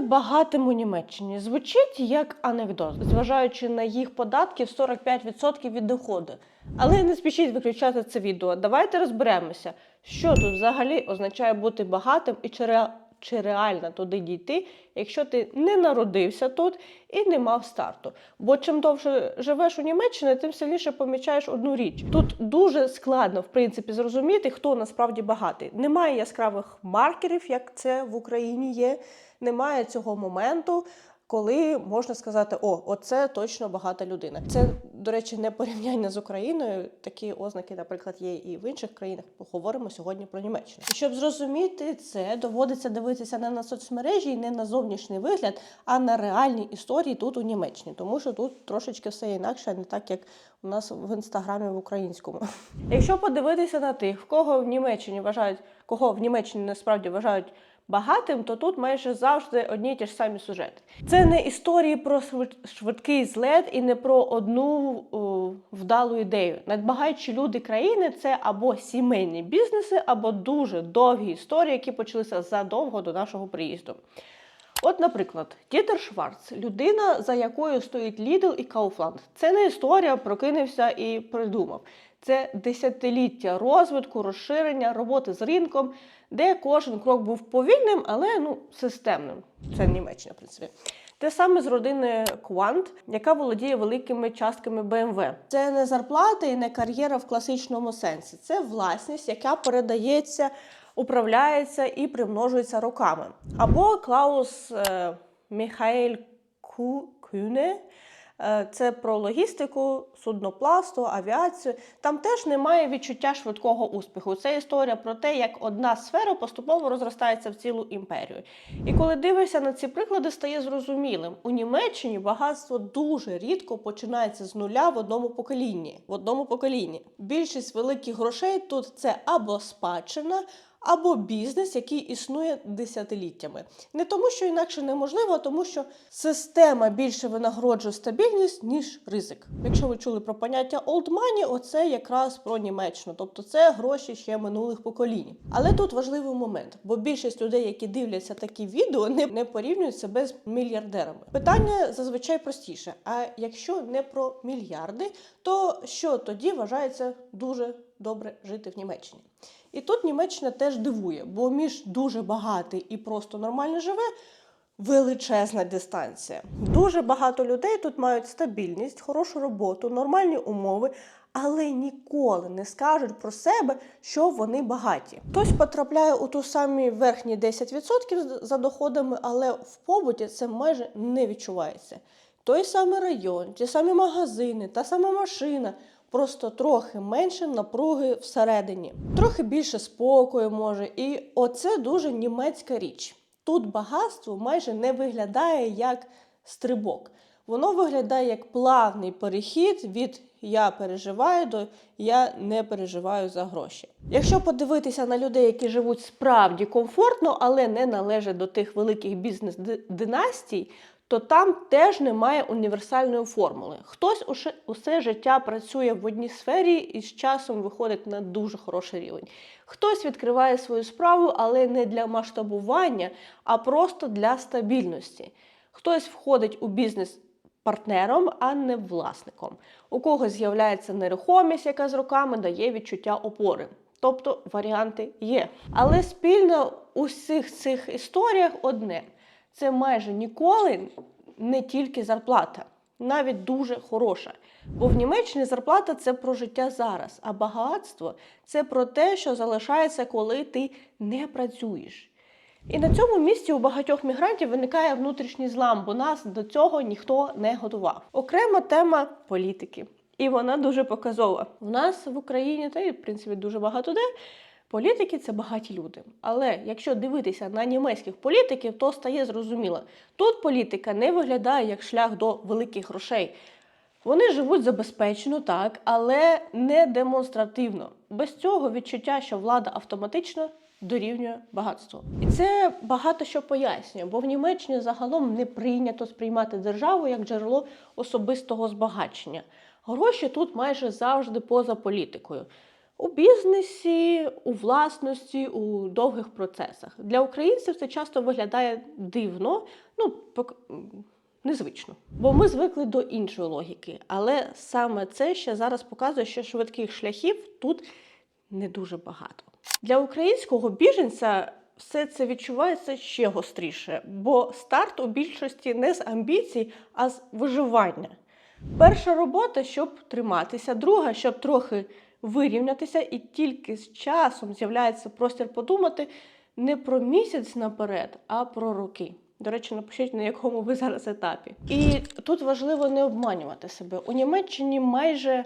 багатим у Німеччині звучить як анекдот, зважаючи на їх податків 45% від доходу. Але не спішіть виключати це відео. Давайте розберемося, що тут взагалі означає бути багатим і чи, ре... чи реально туди дійти, якщо ти не народився тут і не мав старту. Бо чим довше живеш у Німеччині, тим сильніше помічаєш одну річ. Тут дуже складно, в принципі, зрозуміти, хто насправді багатий. Немає яскравих маркерів, як це в Україні є. Немає цього моменту, коли можна сказати, о, оце точно багата людина. Це, до речі, не порівняння з Україною. Такі ознаки, наприклад, є і в інших країнах. Поговоримо сьогодні про Німеччину. Щоб зрозуміти це, доводиться дивитися не на соцмережі і не на зовнішній вигляд, а на реальні історії тут у Німеччині, тому що тут трошечки все інакше, не так як у нас в інстаграмі в українському. Якщо подивитися на тих, в кого в Німеччині вважають, кого в Німеччині насправді вважають багатим, то тут майже завжди одні й ті ж самі сюжети. Це не історії про швид- швидкий злет і не про одну о, вдалу ідею. Надбагатші люди країни це або сімейні бізнеси, або дуже довгі історії, які почалися задовго до нашого приїзду. От, наприклад, Дітер Шварц людина, за якою стоїть Lidl і Kaufland. Це не історія, прокинувся і придумав. Це десятиліття розвитку, розширення, роботи з ринком, де кожен крок був повільним, але ну, системним. Це Німеччина, в принципі. Те саме з родини Quant, яка володіє великими частками BMW. Це не зарплата і не кар'єра в класичному сенсі. Це власність, яка передається, управляється і примножується роками. Або Клаус е, Міхаель Ку- Кюне. Е, Це про логістику, суднопласту, авіацію. Там теж немає відчуття швидкого успіху. Це історія про те, як одна сфера поступово розростається в цілу імперію. І коли дивишся на ці приклади, стає зрозумілим. У Німеччині багатство дуже рідко починається з нуля в одному поколінні. В одному поколінні. Більшість великих грошей тут це або спадщина. Або бізнес, який існує десятиліттями, не тому, що інакше неможливо, а тому, що система більше винагороджує стабільність ніж ризик. Якщо ви чули про поняття old money, оце якраз про Німеччину, тобто це гроші ще минулих поколінь. Але тут важливий момент, бо більшість людей, які дивляться такі відео, не, не порівнюють себе з мільярдерами. Питання зазвичай простіше. А якщо не про мільярди, то що тоді вважається дуже добре жити в Німеччині? І тут Німеччина теж дивує, бо між дуже багатий і просто нормально живе величезна дистанція. Дуже багато людей тут мають стабільність, хорошу роботу, нормальні умови, але ніколи не скажуть про себе, що вони багаті. Хтось потрапляє у ту самі верхні 10% за доходами, але в побуті це майже не відчувається. Той самий район, ті самі магазини, та сама машина. Просто трохи менше напруги всередині, трохи більше спокою може. І оце дуже німецька річ. Тут багатство майже не виглядає як стрибок. Воно виглядає як плавний перехід від я переживаю до я не переживаю за гроші. Якщо подивитися на людей, які живуть справді комфортно, але не належать до тих великих бізнес-династій, то там теж немає універсальної формули. Хтось уше- усе життя працює в одній сфері і з часом виходить на дуже хороший рівень. Хтось відкриває свою справу, але не для масштабування, а просто для стабільності. Хтось входить у бізнес партнером, а не власником. У когось з'являється нерухомість, яка з роками дає відчуття опори. Тобто варіанти є. Але спільно у всіх цих історіях одне: це майже ніколи не тільки зарплата, навіть дуже хороша. Бо в Німеччині зарплата це про життя зараз, а багатство це про те, що залишається, коли ти не працюєш. І на цьому місці у багатьох мігрантів виникає внутрішній злам, бо нас до цього ніхто не готував. Окрема тема політики. І вона дуже показова. У нас в Україні, та й в принципі дуже багато де. Політики це багаті люди. Але якщо дивитися на німецьких політиків, то стає зрозуміло, тут політика не виглядає як шлях до великих грошей. Вони живуть забезпечено, так, але не демонстративно. Без цього відчуття, що влада автоматично дорівнює багатству. І це багато що пояснює, бо в Німеччині загалом не прийнято сприймати державу як джерело особистого збагачення. Гроші тут майже завжди поза політикою. У бізнесі, у власності, у довгих процесах. Для українців це часто виглядає дивно, ну незвично. Бо ми звикли до іншої логіки. Але саме це ще зараз показує, що швидких шляхів тут не дуже багато. Для українського біженця все це відчувається ще гостріше, бо старт у більшості не з амбіцій, а з виживання. Перша робота, щоб триматися, друга, щоб трохи вирівнятися, і тільки з часом з'являється простір подумати не про місяць наперед, а про роки. До речі, напишіть, на якому ви зараз етапі. І тут важливо не обманювати себе. У Німеччині майже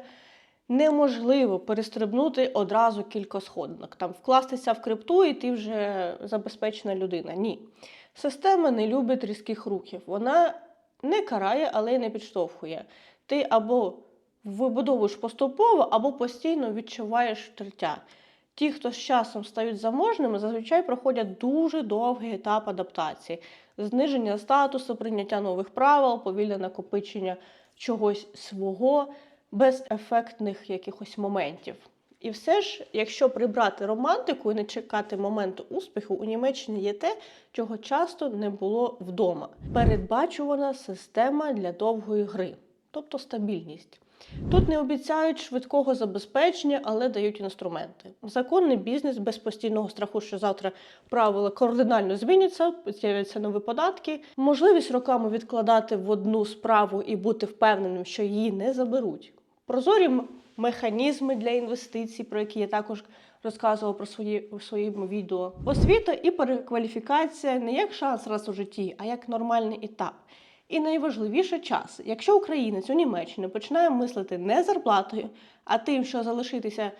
неможливо перестрибнути одразу кілька сходинок. Там вкластися в крипту, і ти вже забезпечена людина. Ні. Система не любить різких рухів. Вона не карає, але й не підштовхує. Ти або вибудовуєш поступово, або постійно відчуваєш тертя. Ті, хто з часом стають заможними, зазвичай проходять дуже довгий етап адаптації, зниження статусу, прийняття нових правил, повільне накопичення чогось свого без ефектних якихось моментів. І все ж, якщо прибрати романтику і не чекати моменту успіху, у Німеччині є те, чого часто не було вдома: передбачувана система для довгої гри, тобто стабільність. Тут не обіцяють швидкого забезпечення, але дають інструменти. Законний бізнес без постійного страху, що завтра правила кардинально зміняться, з'являться нові податки, можливість роками відкладати в одну справу і бути впевненим, що її не заберуть. Прозорі механізми для інвестицій, про які я також розказувала про свої у своєму відео. Освіта і перекваліфікація не як шанс раз у житті, а як нормальний етап. І найважливіше час. Якщо українець у Німеччині починає мислити не зарплатою, а тим, що залишитися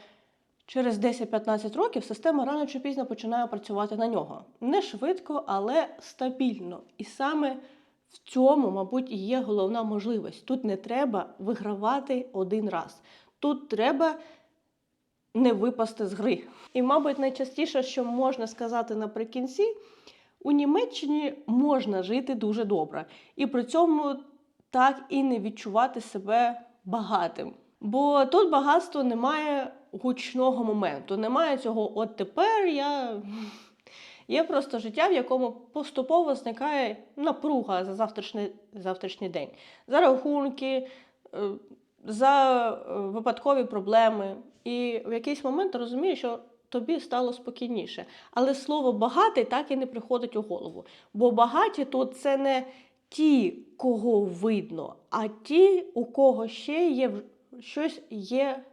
через 10-15 років, система рано чи пізно починає працювати на нього. Не швидко, але стабільно. І саме в цьому, мабуть, і є головна можливість. Тут не треба вигравати один раз. Тут треба не випасти з гри. І, мабуть, найчастіше, що можна сказати наприкінці, у Німеччині можна жити дуже добре, і при цьому так і не відчувати себе багатим. Бо тут багатство немає гучного моменту, немає цього от тепер я. Є просто життя, в якому поступово зникає напруга за завтрашній, завтрашній день, за рахунки, е, за е, випадкові проблеми. І в якийсь момент розумієш, що тобі стало спокійніше. Але слово багатий так і не приходить у голову. Бо багаті тут це не ті, кого видно, а ті, у кого ще є щось є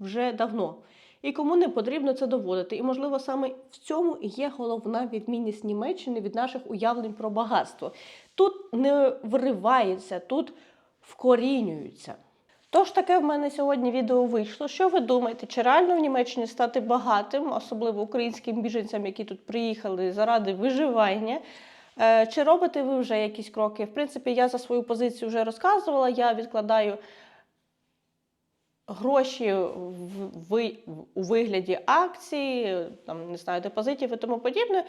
вже давно. І кому не потрібно це доводити. І, можливо, саме в цьому є головна відмінність Німеччини від наших уявлень про багатство. Тут не виривається, тут вкорінюються. Тож таке в мене сьогодні відео вийшло. Що ви думаєте, чи реально в Німеччині стати багатим, особливо українським біженцям, які тут приїхали заради виживання? Е, Чи робите ви вже якісь кроки? В принципі, я за свою позицію вже розказувала. Я відкладаю гроші в, у вигляді акцій, там не знаю, депозитів і тому подібне.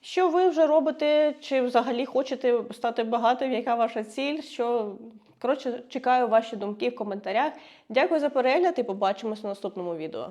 Що ви вже робите? Чи взагалі хочете стати багатим? Яка ваша ціль? Що коротше, чекаю ваші думки в коментарях. Дякую за перегляд і побачимось в наступному відео.